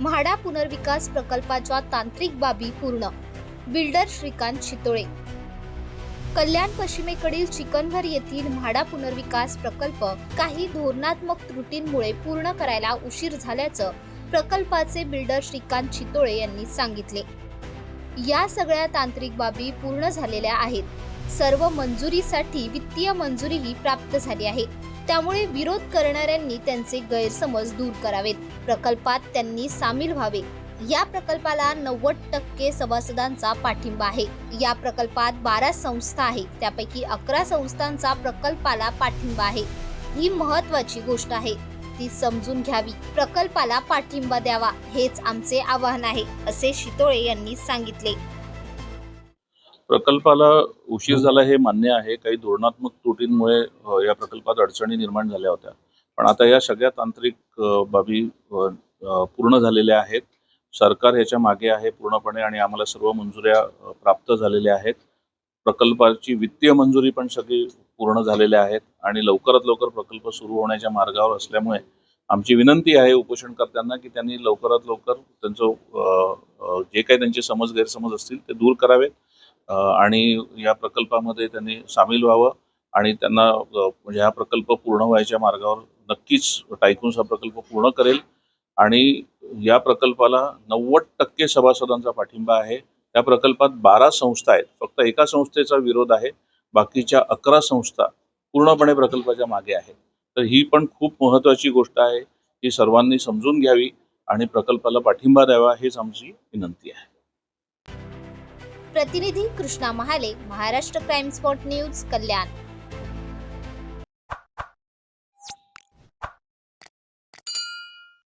म्हाडा पुनर्विकास प्रकल्पाच्या तांत्रिक बाबी पूर्ण. बिल्डर श्रीकांत शितोळे. कल्याण पश्चिमेकडील चिकनघर येथील म्हाडा पुनर्विकास प्रकल्प काही धोरणात्मक त्रुटींमुळे पूर्ण करायला उशीर झाल्याचं प्रकल्पाचे बिल्डर श्रीकांत चितोळे यांनी सांगितले. या सगळ्या तांत्रिक बाबी पूर्ण झालेल्या आहेत. सर्व मंजुरीसाठी वित्तीय मंजुरीही प्राप्त झाली आहे. त्यामुळे विरोध करणाऱ्यांनी त्यांचे गैरसमज दूर करावेत. प्रकल्पात त्यांनी सामील व्हावे. या प्रकल्पाला नव्वद टक्के सभासदांचा पाठिंबा आहे. या प्रकल्पात बारा संस्था आहेत. त्यापैकी अकरा संस्थांचा प्रकल्पाला पाठिंबा आहे. ही महत्वाची गोष्ट आहे. ती समजून घ्यावी. प्रकल्पाला पाठिंबा द्यावा. हेच आमचे आवाहन आहे असे शितोळे यांनी सांगितले. प्रकल्पाला उशीर झाला हे मान्य आहे. काही धोरणात्मक त्रुटींमुळे या प्रकल्पात अडचणी निर्माण झाल्या होत्या. पण आता या सगळ्या तांत्रिक बाबी पूर्ण झालेल्या आहेत. सरकार याच्या मागे आहे पूर्णपणे आणि आम्हाला सर्व मंजुऱ्या प्राप्त झालेल्या आहेत. प्रकल्पाची वित्तीय मंजुरी पण सगळी पूर्ण झालेल्या आहेत आणि लवकरात लवकर प्रकल्प सुरू होण्याच्या मार्गावर असल्यामुळे आमची विनंती आहे उपोषणकर्त्यांना की त्यांनी लवकरात लवकर त्यांचं जे काही त्यांचे समज गैरसमज असतील ते दूर करावेत. आणि या प्रकल्पामध्ये त्यांनी सामील व्हावं आणि त्यांना म्हणजे हा प्रकल्प पूर्ण व्हायच्या मार्गावर नक्कीच टायकून्स हा प्रकल्प पूर्ण करेल. आणि या प्रकल्पाला नव्वद टक्के सभासदांचा पाठिंबा आहे. त्या प्रकल्पात बारा संस्था आहेत. फक्त एका संस्थेचा विरोध आहे. बाकीच्या अकरा संस्था पूर्णपणे प्रकल्पाच्या मागे आहेत. तर ही पण खूप महत्त्वाची गोष्ट आहे. ही सर्वांनी समजून घ्यावी आणि प्रकल्पाला पाठिंबा द्यावा हेच आमची विनंती आहे. प्रतिनिधी Krishna Mahale Maharashtra crime spot news Kalyan.